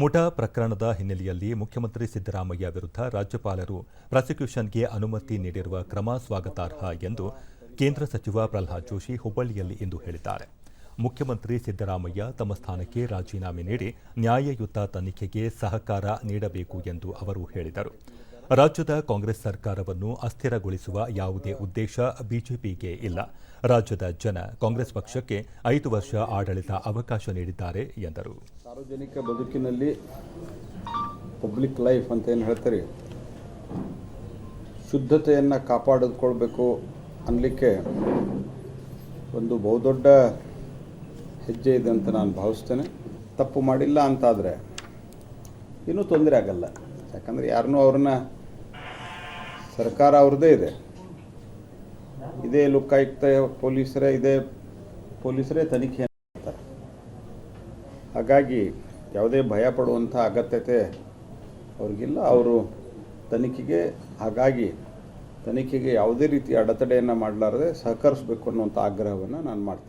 ಮುಠಾ ಪ್ರಕರಣದ ಹಿನ್ನೆಲೆಯಲ್ಲಿ ಮುಖ್ಯಮಂತ್ರಿ ಸಿದ್ದರಾಮಯ್ಯ ವಿರುದ್ಧ ರಾಜ್ಯಪಾಲರು ಪ್ರಾಸಿಕ್ಯೂಷನ್ಗೆ ಅನುಮತಿ ನೀಡಿರುವ ಕ್ರಮ ಸ್ವಾಗತಾರ್ಹ ಎಂದು ಕೇಂದ್ರ ಸಚಿವ ಪ್ರಲ್ಹಾದ್ ಜೋಶಿ ಹುಬ್ಬಳ್ಳಿಯಲ್ಲಿ ಇಂದು ಹೇಳಿದ್ದಾರೆ. ಮುಖ್ಯಮಂತ್ರಿ ಸಿದ್ದರಾಮಯ್ಯ ತಮ್ಮ ಸ್ಥಾನಕ್ಕೆ ರಾಜೀನಾಮೆ ನೀಡಿ ನ್ಯಾಯಯುತ ತನಿಖೆಗೆ ಸಹಕಾರ ನೀಡಬೇಕು ಎಂದು ಅವರು ಹೇಳಿದರು. ರಾಜ್ಯದ ಕಾಂಗ್ರೆಸ್ ಸರ್ಕಾರವನ್ನು ಅಸ್ಥಿರಗೊಳಿಸುವ ಯಾವುದೇ ಉದ್ದೇಶ ಬಿಜೆಪಿಗೆ ಇಲ್ಲ. ರಾಜ್ಯದ ಜನ ಕಾಂಗ್ರೆಸ್ ಪಕ್ಷಕ್ಕೆ ಐದು ವರ್ಷ ಆಡಳಿತ ಅವಕಾಶ ನೀಡಿದ್ದಾರೆ, ಎಂದರು. ಸಾರ್ವಜನಿಕ ಬದುಕಿನಲ್ಲಿ ಪಬ್ಲಿಕ್ ಲೈಫ್ ಅಂತ ಏನು ಹೇಳ್ತಾರೆ? ಶುದ್ಧತೆಯನ್ನು ಕಾಪಾಡಿಕೊಳ್ಬೇಕು ಅನ್ನಲಿಕ್ಕೆ ಒಂದು ಬಹುದೊಡ್ಡ ಹೆಜ್ಜೆ ಇದೆ ಅಂತ ನಾನು ಭಾವಿಸ್ತೇನೆ. ತಪ್ಪು ಮಾಡಿಲ್ಲ ಅಂತಾದರೆ ಇನ್ನೂ ತೊಂದರೆ ಆಗಲ್ಲ. ಯಾಕಂದರೆ ಯಾರನ್ನೂ ಅವ್ರನ್ನ ಸರ್ಕಾರ ಅವ್ರದ್ದೇ ಇದೆ. ಇದೇ ಲೋಕಾಯುಕ್ತ ಪೊಲೀಸರೇ, ಇದೇ ಪೊಲೀಸರೇ ತನಿಖೆ ಮಾಡ್ತಾರೆ. ಹಾಗಾಗಿ ಯಾವುದೇ ಭಯ ಪಡುವಂಥ ಅಗತ್ಯತೆ ಅವ್ರಿಗಿಲ್ಲ. ಅವರು ತನಿಖೆಗೆ, ಹಾಗಾಗಿ ತನಿಖೆಗೆ ಯಾವುದೇ ರೀತಿಯ ಅಡೆತಡೆಯನ್ನು ಮಾಡಲಾರದೆ ಸಹಕರಿಸಬೇಕು ಅನ್ನುವಂಥ ಆಗ್ರಹವನ್ನು ನಾನು ಮಾಡ್ತೀನಿ.